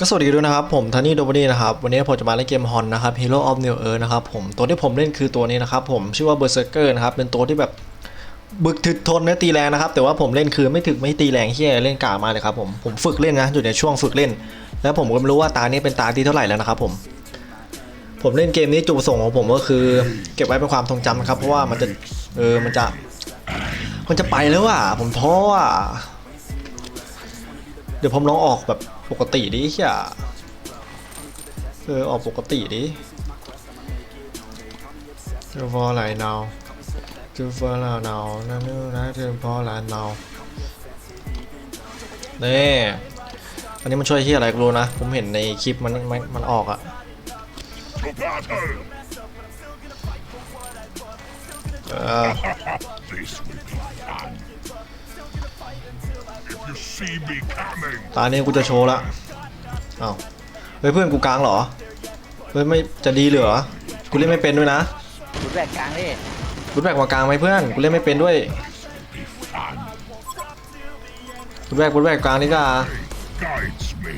ก็สวัสดีด้วยนะครับ ผมทานี่โดบานี่นะครับ วันนี้ผมจะมาเล่นเกมฮอนนะครับ Hero of New Earth นะครับผมตัวที่ผมเล่นคือตัวนี้นะครับ ผมชื่อว่า Berserker นะครับ เป็นตัวที่แบบบึกถึกทนและตีแรงนะครับ แต่ว่าผมเล่นคือไม่ถึกไม่ตีแรงเฮียเล่นกามาเลยครับผมผมฝึกเล่นนะอยู่ในช่วงฝึกเล่น แล้วผมก็ไม่รู้ว่าตานี้เป็นตาที่เท่าไหร่แล้วนะครับผม ผมเล่นเกมนี้จุดประสงค์ของผมก็คือ เก็บไว้เป็นความทรงจำนะครับเพราะว่ามันจะเออมันจะ มันจะไปแล้วอะผมท้ออะเดี๋ยวผมลองออกแบบ ปกติดิเฮียเออออกปกติดิเจะฟออะไรนาเจะฟออะไรนานั่นนู่นนะเจะฟออะไรนาวนี่อันนี้มันช่วยที่อะไรก็รู้นะ ผมเห็นในคลิปมันมันมันออกอะเออ you see me coming, ตาเนี้ยกูจะโชว์ละเอ้าเฮ้ยเพื่อนกูกลางเหรอ เฮ้ยไม่จะดีเหรอ กูเล่นไม่เป็นด้วยนะคุณแบกกลางดิกูแบกมากลางไหมเพื่อน กูเล่นไม่เป็นด้วย be fun. กูแบกกูแบกกลางนี่ก็ Guides me.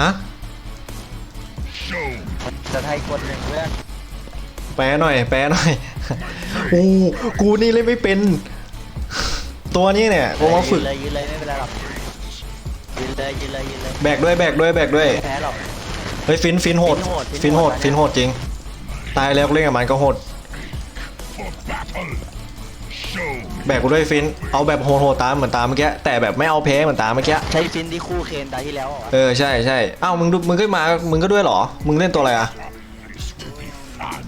ฮะ Show me. จะไทยคนหนึ่งเพื่อนแปลหน่อย แปลหน่อย อู้ กูนี่เล่นไม่เป็น ตัวนี้เนี่ยกูมาฝึกยืนเลยยืนเลยไม่เป็นไรหรอกยืนเลยยืนเลยยืนเลยแบกด้วยแบกด้วยแบกด้วย ไม่แพ้หรอก เฮ้ยฟินฟินโหดฟิฟินนโหโหดด ฟินโหดจริง ตายแล้วกูเล่นกับมันก็โหด For battle. Show me. แบกกูด้วยฟิน เอาแบบโหดโหดตามเหมือนตามเมื่อกี้แต่แบบไม่เอาแพ้เหมือนตามเมื่อกี้ใช้ฟินที่คู่เคนตาที่แล้วเหรอเออใช่ใช่เอ้ามึงดูมึงก็มา มึงก็ด้วยเหรอ มึงเล่นตัวอะไรอะ This will be fun.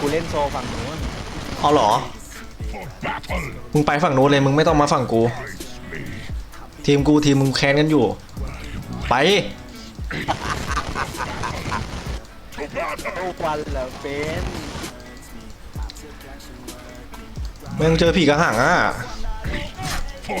กูเล่นโซฝั่งนู้นเอาเหรอ For battle. มึงไปฝั่งนู้นเลยมึงไม่ต้องมาฝั่งกู Guides me. ทีมกูทีมมึงแค้นกันอยู่ ไป To battle. โอ้ควันเหรอเป็นแม่งเจอผีกระหังอะ For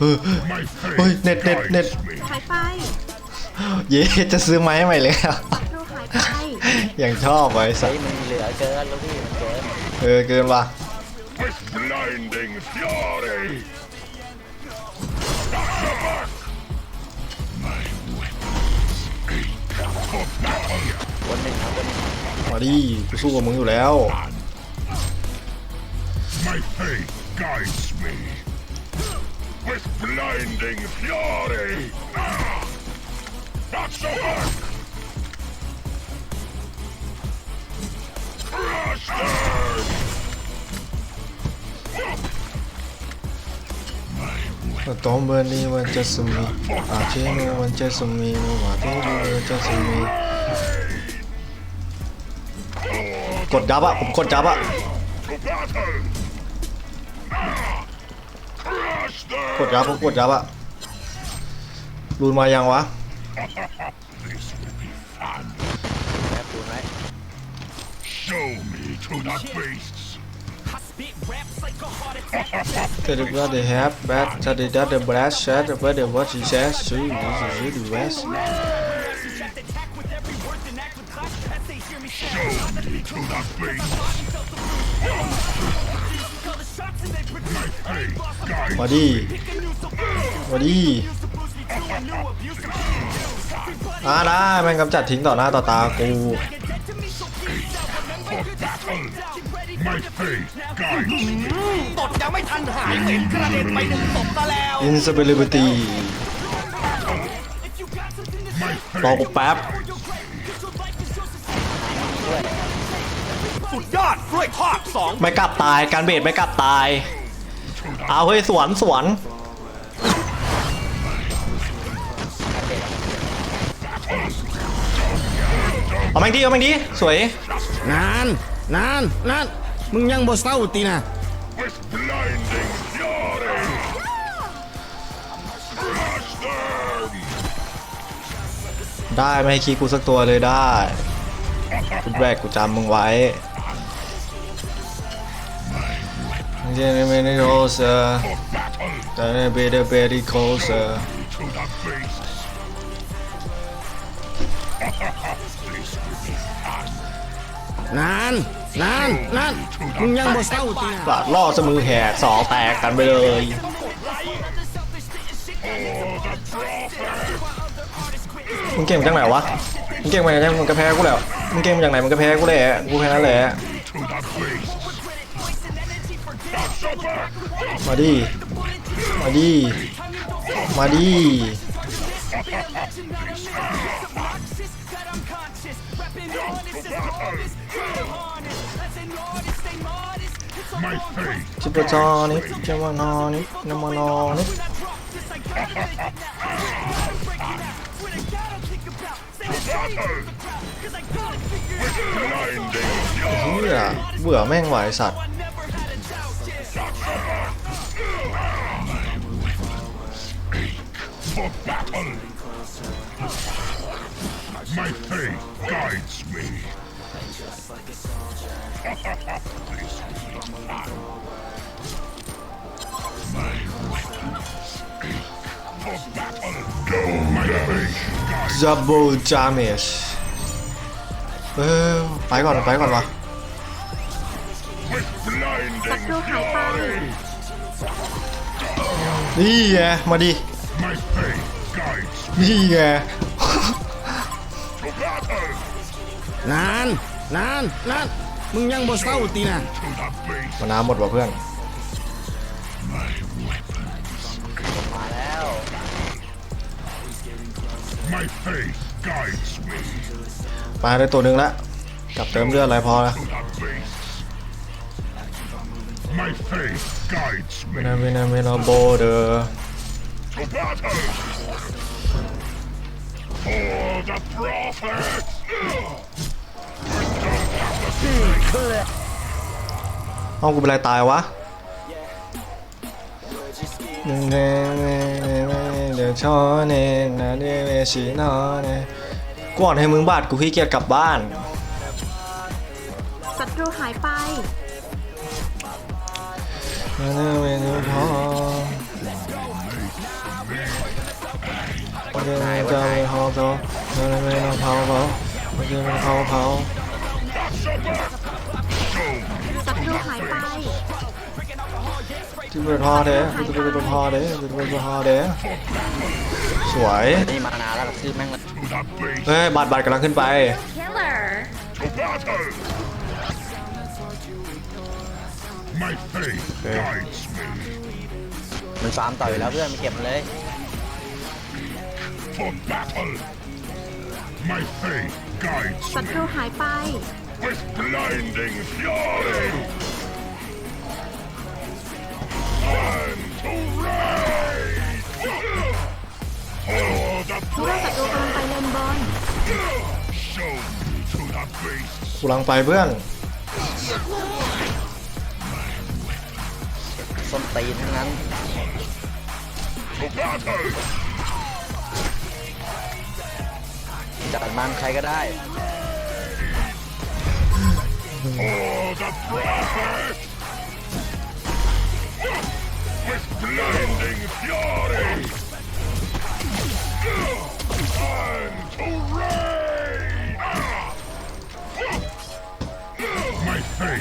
เออ My เฮ้ย faith เน็ตเน็ตเน็ต guides me. หายไปเย้จะซื้อไม้ใหม่เลยอะเราหายไปอย่างชอบไว้สัเฮ้สยมันเหลือเกินแล้วพี่มันเกินเออเกินว่ะ with blinding fury. Not so back. My weapons ache for battle. คนหนึ่งครับคนหนึ่งมาดิกูสู้กับมึงอยู่แล้ว My faith guides me. With blinding fury. Ah! Not so back. Crush them. My ตอมเบอร์นี้มันจะสมีอาเชโนมันจะสมีโนมาเทโนมันจะสมีกดยับอะผมกดยับอะ กดยับผมกดยับอะรูนมายังวะแอบปูนไว้ Show me to the beasts. เดี๋ยวก็เดี๋ยวแฮปแบทถ้าเดี๋ยวเดี๋ยวแบทแชทเดี๋ยวเดี๋ยวว่าชีแชทซื้อนี่ซื้อดูเวส Show me to the beasts. My faith guides มาดิมาดิอ่าได้แม่งกำจัดทิ้งต่อหน้าต่อตากู for battle. My faith guides me. ตดยังไม่ทันหายเหม็นกระเด็นไปหนึ่งตบซะแล้ว Invincibility My รอ faith กูแป๊บ 2ไม่กลับตายการเบรดไม่กลับตาย เอาเฮ้ยสวนสวนเอาแม่งดีเอาแม่งดีสวยนานนานนานมึงยังบอสเศร้าตีนะได้ไม่ให้คีกูสักตัวเลยได้กูแบกกูจำมึงไว้ ดีโคส To the beasts. นานนานนานมึงยังบ่เศร้าตีนะปาดล่อสมือแหกสองแตกกันไปเลย มึงเก่งมาจากไหนวะ มึงเก่งมาจากไหนมึงก็แพ้กูแล้ว มึงเก่งมาจากไหนมึงก็แพ้กูแหละ กูแค่นั้นแหละ To the beast. มาดิ มาดิ มาดิชิปะจอนิจะมานอนินมานอนิ blinding เฮียเบื่อแม่งไหวะไอ้ สัตว์ for battle. My fate guides me. My weapons ache for battle. Go, my fate guides จับเบิลจาเมชเออไปก่อนไปก่อนวะ with blinding ดูหายไป นี่ไงมาดิ My fate guides นี่ไง to battle. นานนานนานมึงยังบ่เศร้าตีนะ To the beast. มาน้ำหมดว่ะเพื่อน My weapons. มาแล้ว My fate guides me ไปได้ตัวหนึ่งละกลับเติมเลือดอะไรพอละ to the beast. My fate guides เว me นาเวนาเวนาโบเดอร์ to battle. For the prophet. เอากูเป็นไรตายวะเดี๋ยวชอเนนะเดเวชินอเนก่อนให้มึงบาดกูขี้เกียจกลับบ้านศัตรูหายไป นะเดเวนุพอเดี๋ยวจะไปหอบโตนะเดเวนุเผาเผาเดี๋ยวมันเผาเผาศัตรูหายไปที่เป็นพอเด้ที่เป็นพอเด้ที่เป็นพอเด้สวยนี่มานานแล้วคือแม่งเลย To the beast. เฮ้ยบาดบาดกำลังขึ้นไป Killer To battle. My fate Okay. guides me มันฟาร์มต่ออยู่แล้วเพื่อนไม่เก็บมันเลย for battle. My fate guides ศัตรูหายไป with blinding fury. Time to rage. For the คิดว่าศัตรูกำลังไปเลนบน show me to the beast. กูลังไปเพื่อน ต้นตีนทั้งนั้นจัดมันใครก็ได้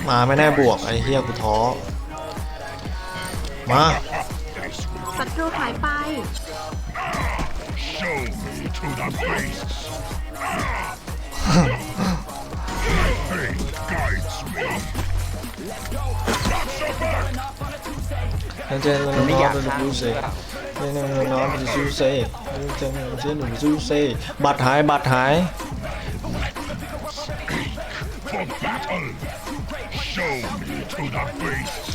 มาไม่แน่บวกไอ้เฮียกูท้อ มาศัตรูหายไป show me to the beasts. My fate guides me. เจนมันไม่น้ออยากเป็นฆ่าซูมึงเซหรือเปล่าเจนน้องเป็นซูเซเจนเจนหนูซูเซบัตรหายบัตรหาย For battle. Show me to the beasts.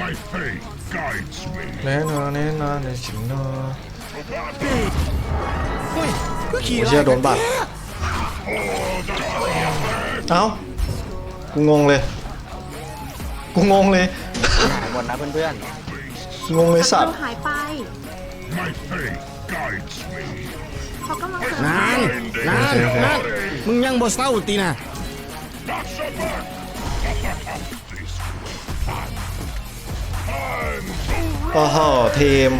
My fate guides me. แน่นอนแน่นอนในชิงนอเฮ้ยก็ขี่โอ้เชี่ยโดนบัตรเอ้ากูงงเลย กูงงเลยหายหมดนะเพื่อนงงเลยศัสัตตรูว์ หายไป My fate guides me. เขากำลังเสริมนานนานนานมึงยังบ่เศร้าตีนะ โอ้โหทีม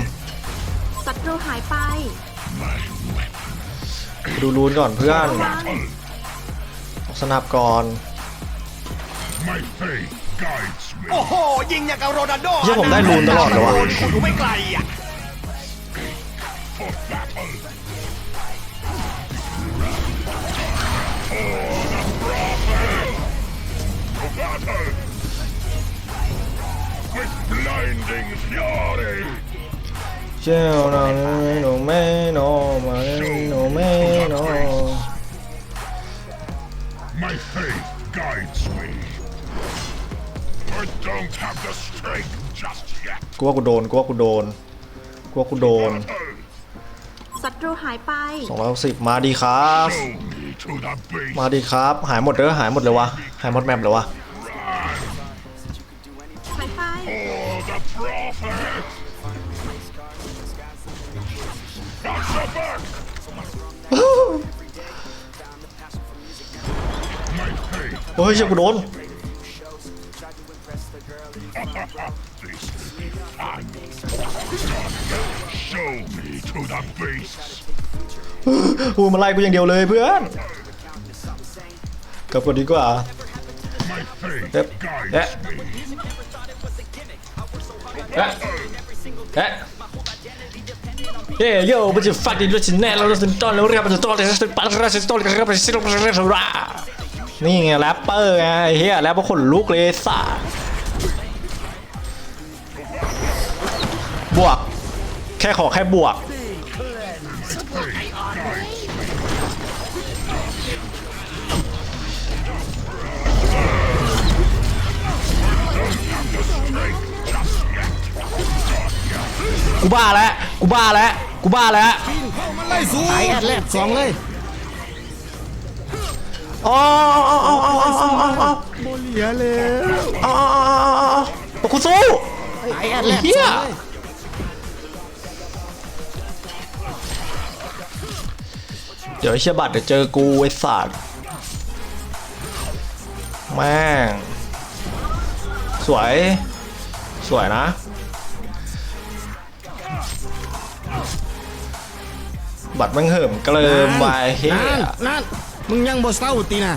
ศัตรูหายไปดูรูนก่อนเพื่อนระวังสนับก่อน My faith guides me. โอ้โห ยิงอย่างกับโรนัลโดเหี้ยผมได้ลูนตลอดเลยวะ คุณดูไม่ไกลอะ For battle. For battle. With blinding fury. เจ้าหน้าโนเมโนมาโนเมโน My faith guides me. I don't have the strength just yet. กูว่ากูโดนกูว่ากูโดนกูว่ากูโดน ศัตรูหายไป 260 มาดีครับ Show me to the base. มาดีครับ หายหมดเด้อหายหมดเลยวะ หายหมดแมปเลยวะ โอ้ยเชี่ยกูโดน This will be fun. Show me to the beast. กูมาไล่กูอย่างเดียวเลยเพื่อนกลับก่อนดีกว่าเอ๊ะะ guides me. เอ๊ะเอ๊ะเฮ้ยโย่มันจะฟัดดินด้วยชิ้นแน่แล้วเราจะต้อนแล้วเรียกมันจะต้อนเลยจะปัดเราจะต้อนกันเราจะต้อนกันเราจะนี่ไงแรปเปอร์ไงเฮียแรปเปอร์ขนลุกเลยซ่าบวก แค่ขอแค่บวก กูบ้าแล้วกูบ้าแล้วกูบ้าแล้วมันไล่สูไอ้แอดแลดสองเลยอ๋ออ๋ออ๋ออ๋ออ๋ออ๋ออ๋อโบเหลียแล้วอ๋อกูสู้ไอ้แอดแลดเหี้สยองเลยเดี๋ยวไอ้เชี่ยบัตรเดี๋ยวเจอกูไอ้สัตว์แม่งสวย สวยนะ บัตรแม่งเหิมเกลิมไปเฮียนั่นนั่นมึงยังบ่เศร้าตีนะ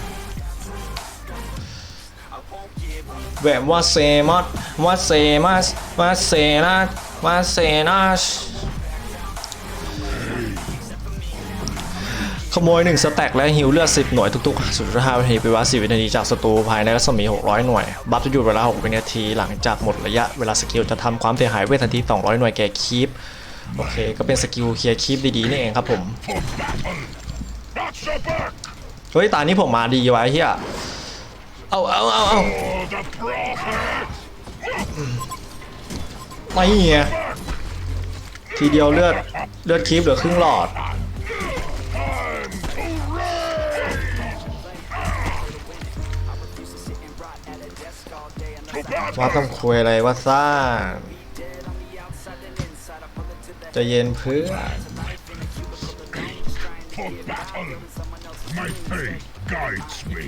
แบบว่าเซมัสว่าเซมัสว่าเซนัสว่าเซนัสขโมย 1 สแต็กและฮิวเลือด 10 หน่วยทุกๆ0.5วินาทีไปว่า10 วินาทีจากศัตรูภายในรัศมี 600 หน่วย บัฟจะหยุดเวลา 6 วินาที หลังจากหมดระยะเวลาสกิลจะทำความเสียหายเวททันที 200 หน่วยแก่คีป โอเค ก็เป็นสกิลเคลียร์คีปดีๆนี่เองครับผม เฮ้ย ตานี้ผมมาดีไว้เฮียเอาเอาเอาเอาไม่เงี้ยทีเดียวเลือดเลือดคีปเหลือครึ่งหลอดว่าต้องคุยอะไรว่าซ่าใจะเย็นเพื่อน For battle. My faith guides me.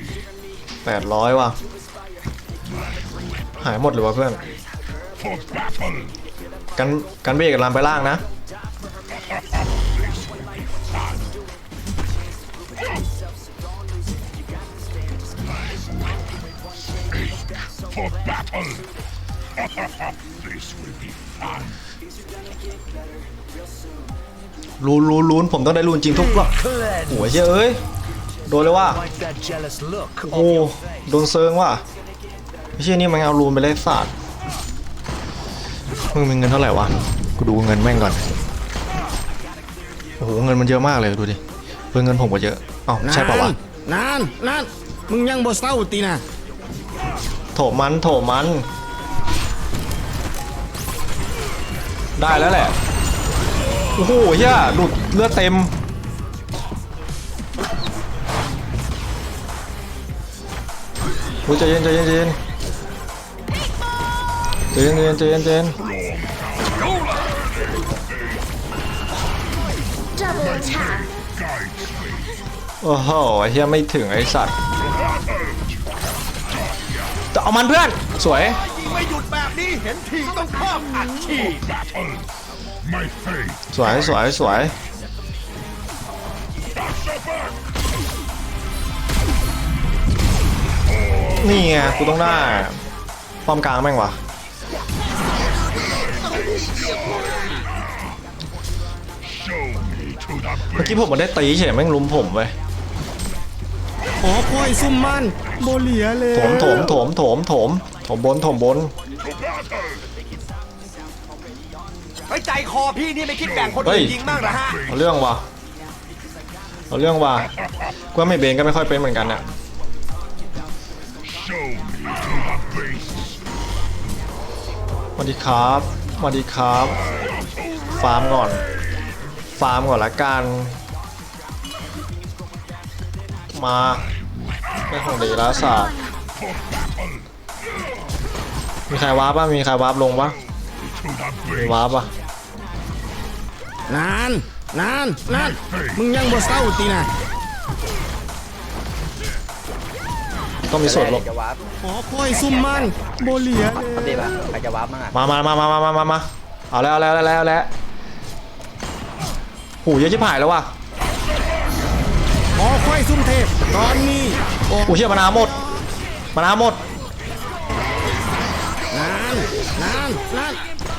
แปดร้อยว่ะ หายหมดเลยวะเพื่อน For battle. กันกันเบรกกับลามไปล่างนะ รูนรูนรูนผมต้องได้รูนจริงทุกรอบโอ้ยเชี่ยเอ้ยโดนเลยว่ะ that jealous look โอ้โดนเซิงว่ะไม่ใช่นี่มันเอารูนไปเลยสัตว์มึงมีเงินเท่าไหร่วะกูดูเงินแม่งก่อนโอ้โหเงินมันเยอะมากเลยดูดิเพื่อเงินผมก็เยอะอ๋อใช่ป่าวะนั่นนั่นมึงยังบ่เศร้าตีนะโถมันโถมัน ได้แล้วแหละ โอ้โหเฮียดูดเลือดเต็มโอ้ยใจเย็นใจเย็นใจเย็นใจเย็นใจเย็นใจเย็นใจเย็น Guides me. โอ้โหเฮียไม่ถึงไอสัตว์เอามันเพื่อน สวย ยิงไม่หยุดแบบนี้เห็นทีต้องเพิ่มอัดฉีด สวยสวยสวย That's นี่ไงกูต้องได้ป้อมกลางแม่งวะ Show me to the เมื่อกี้ผมมันได้ตีเฉยแม่งลุมผมเว้ยขอคอยซุ่มมันโบเหลียเลยโถมโถมโถมโถมโถมโถมบนโถมบน battle. ไว้ใจคอพี่นี่ไม่คิดแบ่งคนเฮ้อื่ย นยิงบ้างเหรอฮะเอาเรื่องว่ะเอาเรื่องว่ะกูว่าไม่เบนก็ไม่ค่อยเป็นเหมือนกันอะ Show me to the base. สวัสดีครับสวัสดีครับ ฟาร์มก่อน ฟาร์มก่อนละกัน มาไม่ของดีแล้วศาสตร์มีใครวาร์ปป่ะมีใครวาร์ปลงป่ะ ว้าปะนานนานนานมึงยังบ่เศร้าตีนะต้องมีส่วนลบจะร์ปขอคอยซุ่มมันโบเลียอัปเดปจะวาร์มั่งมามามามามามามาเอาแล้วเอาแล้วแล้วแล้วหูเยอะชิบหายแล้วว่ะขอคอยซุ่มเทพตอนนี้โอ้เชี่ยมานาหมดมานาหมดนานนานนาน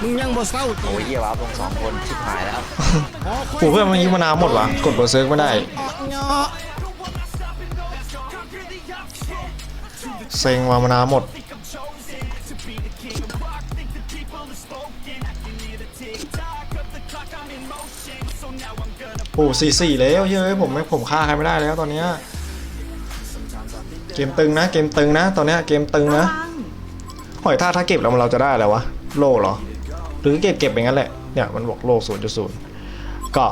มึงยังบ่เศร้าตีโอ้ยเหี้ยวาร์ปลงสองคนชิบหายแล้วขอคอยหูเพื่อนมันยิงมานาวหมดวะกดเบอร์เซิร์กไม่ได้เงาะเซ็งว่ามานาวหมดโอ้สี่สี่แล้วเฮ้ยผมไม่ผมฆ่าใครไม่ได้แล้วตอนเนี้ยเกมตึงนะเกมตึงนะ ตอนเนี้ยเกมตึงระนะวังหอยท่าถ้าเก็บแล้วมันเราจะได้อะไรวะโล่เหรอ หรือเก็บเก็บอย่างนั้นแหละเนี่ยมันบอกโลศูนย์จุดศูนย์ก็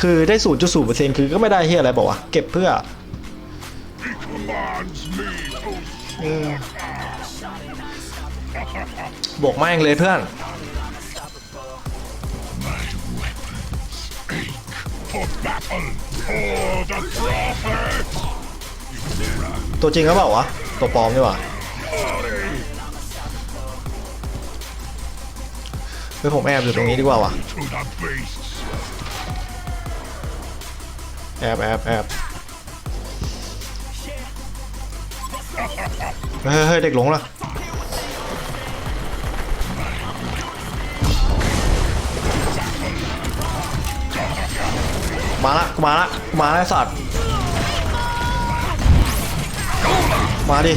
คือได้ศูนย์จุดศูนย์เปอร์เซ็นต์คือก็ไม่ได้เฮียอะไรบอกว่าเก็บเพื่อบวกแม่งเลยเพื่อนตัวจริงก็เปล่าวะตัวปลอมดีกว่า เฮ้ผมแอบอยู่ตรงนี้ดีกว่าวะแอบแอบแอบเฮ้ยเด็กหลงละมาละมาละมาละสัตว์มาดิ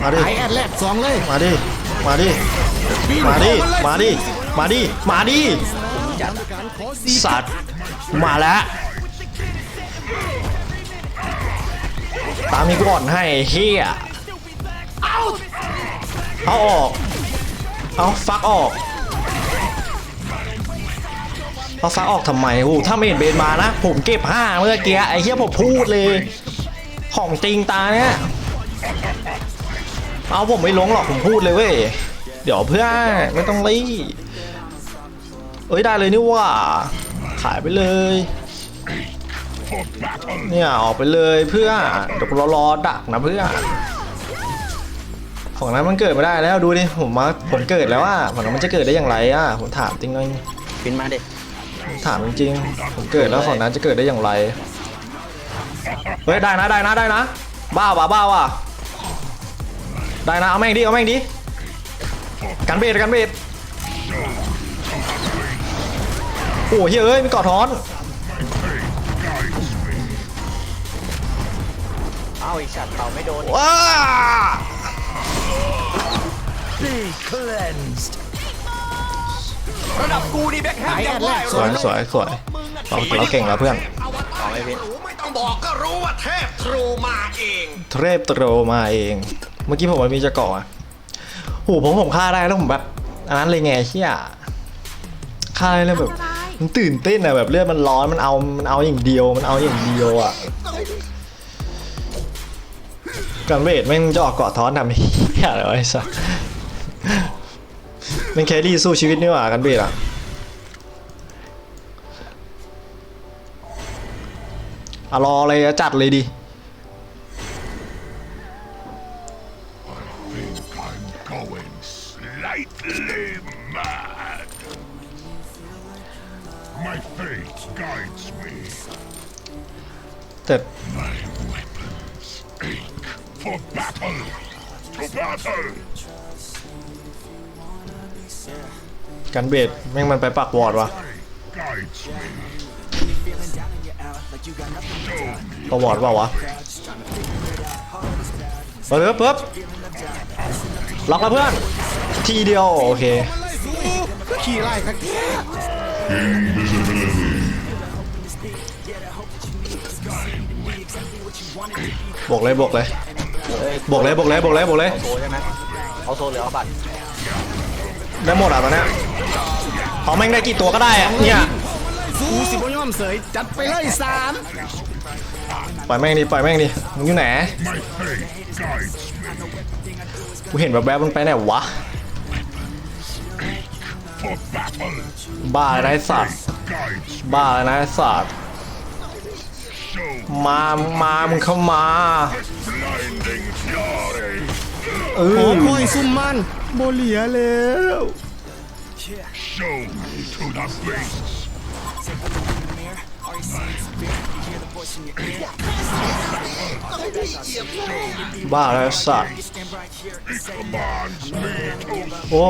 มาดิไอแอดแลกสองเลยมาดิมาดิมาดิมาดิ มาดิ มาดิ สัตว์ มาแล้ว ตามนี้กูอ่อนให้เฮียเอาออก เอาฟักออก เอาฟักออกทำไมโอ้ถ้าไม่เห็นเบนมานะ ผมเก็บห้าเมื่อกี้ไอ้เฮียผมพูดเลย ของจริงตาเนี้ยเอาผมไม่ลงหรอกผมพูดเลยเว้ย เดี๋ยวเพื่อนไม่ต้องรีบ เอ้ยได้เลยนี่ว่า ขายไปเลย For battle. เนี่ยออกไปเลยเพื่อนเดี๋ยวกูรอรอดักนะเพื่อนของนั้นมันเกิดไม่ได้แล้วดูดิผมมาผมเกิดแล้วอะของนั้นมันจะเกิดได้อย่างไรอะผมถามจริงเลยฟินมาดิถามจริงๆผมเกิดแล้วของนั้นจะเกิดได้อย่างไรเฮ้ยได้นะได้นะได้นะ บ้าว่ะบ้าว่ะได้นะเอาแม่งดิเอาแม่งดิกันเบสกันเบส โอ้เฮ้ยเอ้ยมีเกาะท้อนเอ้าอีกฉัดเป่าไม่โดนว้าระดับกูนี่แบ็คแฮมยังไหวสวยสวยสวยเราเราเก่งแล้วเพื่อนเอาไม่ฟินไม่ต้องบอกก็รู้ว่าเทพทรูมาเอง เทรปโตรมาเอง เมื่อกี้ผมมันมีจะเกาะอะโหผมผมฆ่าได้แล้วผมแบบอันนั้นเลยไงเชี่ยฆ่าได้แล้วแบบอะไร มันตื่นเต้นอะแบบเลือดมันร้อนมันเอามันเอาอย่างเดียวมันเอาอย่างเดียวอะกันเวทแม่งจะออกเกาะท้อนทำเหี้ยอะไรวะไอ้สัสมันแครี่สู้ชีวิตนี่หว่ากันเวทอะอะรอเลยจัดเลยดิ My fate guides me. แต่ For battle! To battle! กันเบดแม่งมันไปปักวอร์ดวะ Guides me. ประวอร์ดเปล่าวะเปิดปึ๊บล็อกแล้วเพื่อน ทีเดียว โอเค ขี่ไล่ครั บบวกเลยบวกเลยบวกเลยบวกเลยบวกเลยบวกเลยโซใช่ไหมเอาโซหรือเอาบัตรได้หมดอะตอนเนี้ยเอาแม่งได้กี่ตัวก็ได้อะเนี่ยกูสิบ่ยอมเสยจัดไปเลยสามปล่อยแม่งดิปล่อยแม่งดิมึงอยู่ไหน My fate guides me. กูเห็นแบบแบบๆมึงไปไหนวะ For battle! บ้าเลยนะไอ้สัตว์ Guides บ้าเลยนะไอ้สัตว์ show มามึงมา มึงเข้ามา blinding fury! เอขออคอยซุ่มมันโบเหลียแล้ว Show me to the beasts! บ้าเลยไอ้สัตว์ Commands me to โอ้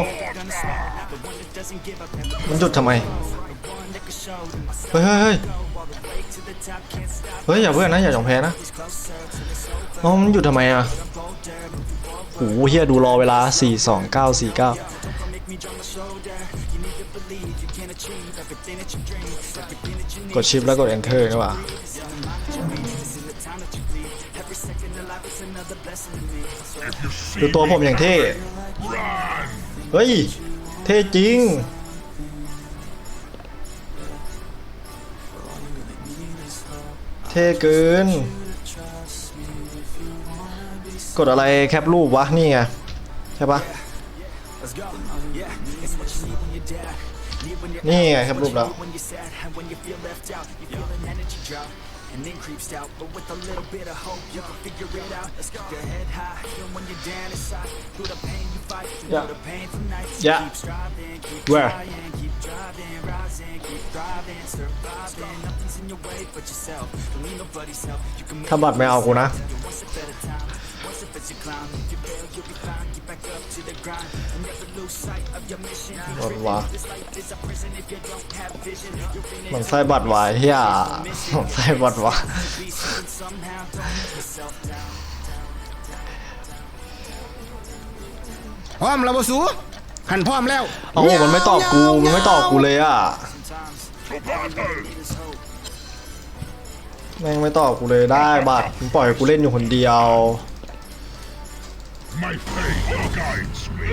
มันหยุดทำไม เฮ้ยเฮ้ยเฮ้ยเฮ้ยอย่าเพื่อนนะอย่ายอมแพ้นะเอ๋อมันหยุดทำไมอะโอ้โหเฮียดูรอเวลา 4 2 9 4 9 กดชิปแล้วกด enter นี่หว่าดูตัวผมอย่างเท่ เฮ้ย เท่จริง เท่เกิน กดอะไรแคปรูปวะ นี่ไง ใช่ปะนี่ไงแคปรูปแล้ว and then creeps out But with a little bit of hope, you can figure it out Let's go. Your head high, even when you're down inside Through the pain you fight, through yeah. the painful nights yeah. Keep striving, keep Where? trying, keep driving, rising Keep thriving, surviving Nothing's in your way but yourself Don't need nobody's help You can it ถ้าบัตรไม่เอากูนะบัตรวะมันใส่บัตรวะเฮียมันใส่บัตรวะพร้อมแล้วบ่สูหันพร้อมแล้วเอามันไม่ตอบกูมันไม่ตอบกูเลยอะ to battle! แม่งไม่ตอบกูเลยได้บัตรมึงปล่อยให้กูเล่นอยู่คนเดียว My fate guides me.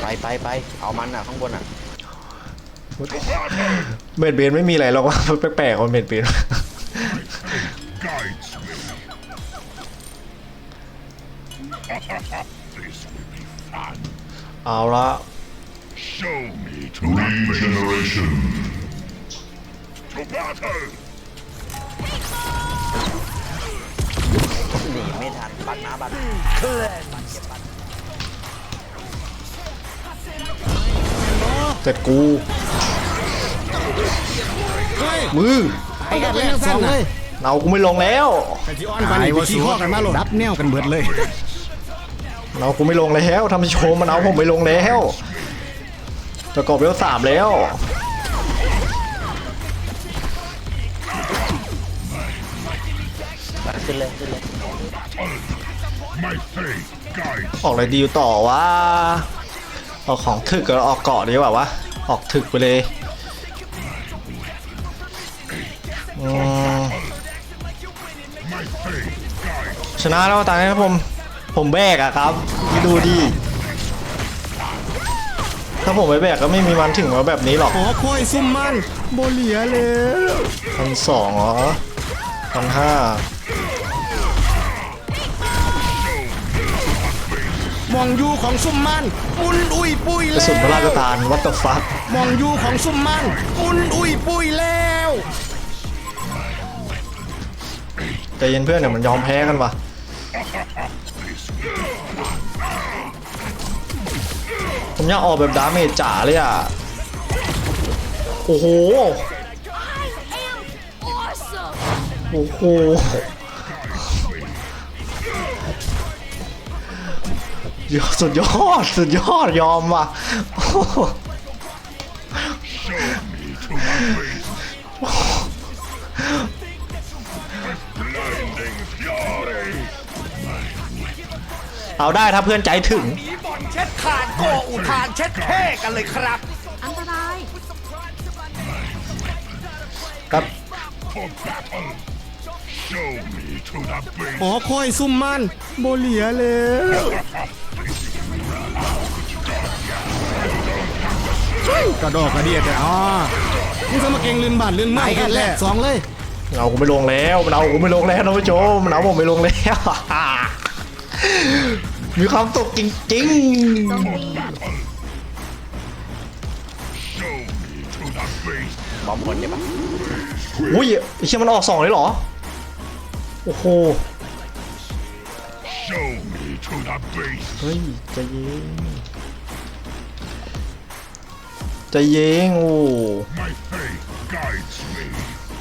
ไปไปไปเอามันอะข้างบนอะเบดเบนไม่มีอะไรหรอกว่าแปลกๆคนเบดเบน เอาละ Show me to Regeneration. To battle! หนีไม่ทันบัตรนะบัตรเสร็จกู เฮ้ยมือไปกันแล้วสองเลยเอากูไม่ลงแล้ว แต่ที่อ้อนกันนี่ขี้ข้อกันมาโลดดับแนวกันเบิดเลย เอากูไม่ลงแล้วทำโชว์มันเอาผมไม่ลงแล้วจะกอบเวลสามแล้วบัตรขึ้นเลยขึ้นเลย My fate guides ออกอะไรดีต่อวะออกของถึกกับออกเกาะดีกว่าวะออกถึกไปเลยอืม my fate guides ชนะแล้วตอนนี้ผม ผมแบกอะครับพี่ดูดิถ้าผมไม่แบกก็ไม่มีวันถึงมาแบบนี้หรอกขอคอยซุ่มมันโบเหลียแล้วพันสองเหรอพันห้ามองอยู่ของซุ่มมันมุนอุยปุยกระแล้สุนพระราชวทานวัตถุฟักมองอยู่ของซุ่มมันมุนอุยปุยแล้วใจเย็นเพื่อนเดี๋ยวมันยอมแพ้กันว่ะ ผมอยากออกแบบดาเมจจ๋าเลยอะ โอ้โห โอ้โห ยอดสุดยอด สุดยอด ยอมว่ะเอาได้ถ้าเพื่อนใจถึง เช็ดขาดโกอุทานเช็ดเท่กันเลยครับ อันตราย ครับ For battle! Show me to the base! หอคอยซุ่มมันโบเหลียแล้ว กระดอกกระเดียดแต่อ๋อมึงจะมาเก่งลืนบาดลืนไม้กันแหละสองเลยมันเอากูไม่ลงแล้วมันเอากูไม่ลงแล้วนะผู้ชมมันเอาผมไม่ลงแล้ว มีความสุขจริงโจมตี Show me to the base! บอมคนใช่ปะๆอุ้ยไอ้เชี่ยมันออกสองเลยเหรอ โอ้โห Show me to the base! เฮ้ยใจเย็นใจเย็นโอ้ My faith guides me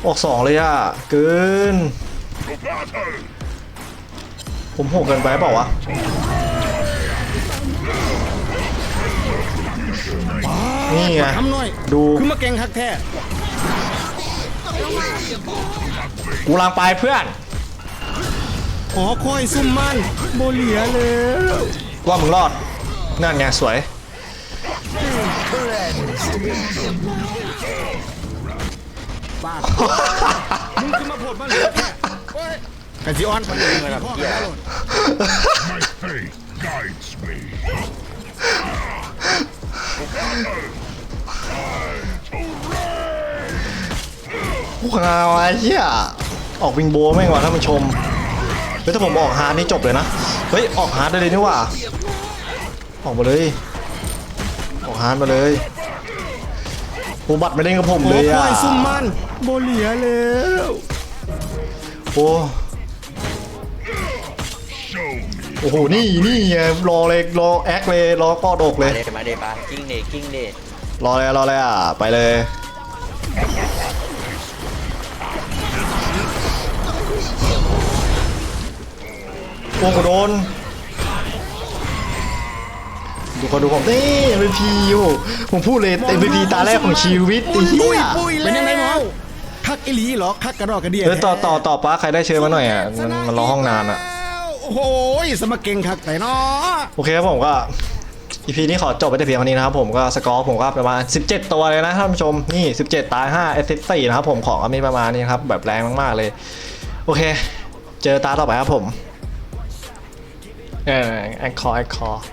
ออกสองเลยอะเกิน to battle! ผมโหกเกินไปเปล่าวะนี่ไงทำหน่อยดูคือมาเก่งคักแท้กูลังไปเพื่อนหอคอยซุ่มมันโบเหลียแล้วว่ามึงรอดนั่นไงสวยมึงคือมาโพดมันเหลือแท้โอ้ย ไอ้สิออนมันเลยพ่อกันแล้ว My faith guides me พวกเราไอ้เหี้ยออกวิงโบแม่งว่ะท่านผู้ชมเฮ้ยถ้าผมออกฮาร์ดนี่จบเลยนะเฮ้ยออกฮาร์ดได้เลยนี่หว่าออกมาเลยออกฮาร์ดมาเลยโหบัตรไม่เล่นกับผมหเลอยคอะอยซุ่มมันโบเหลียแล้วโอ้ อ้โห นี่นี่ไงรอเลยรอแอคเลยรอกอดอกเลยมาเดมาเดปะกิ้งเดกิ้งเดรอเลยรอเลยอะ ไปเลย โอ้โหโดน ดูคนดูผมนี่ MVP โอ้โหผมพูดเลย MVP ตาแรกของชีวิตไอ้เหี้ปุ้ยยปุ้ยเป็นยังไงหมอคักอีหลีเหรอคักกระดอกกระเดียดเออต่อต่อต่อป้าใครได้เชิญมาหน่อยอะ มันมันรอห้องนานอะ โอ้โหสมาเก่งคักแต่เนาะโอเคครับผมก็ EP นี้ขอจบไปแต่เพียงเท่านี้นะครับผมก็สกอร์ผมก็ประมาณ 17 ตัวเลยนะท่านผู้ชมนี่ 17 ตาย5เอส4นะครับผมของก็มีประมาณนี้ครับแบบแรงมากๆเลย โอเค เจอตาต่อไปครับผมเออแอคคอร์แอคคอร์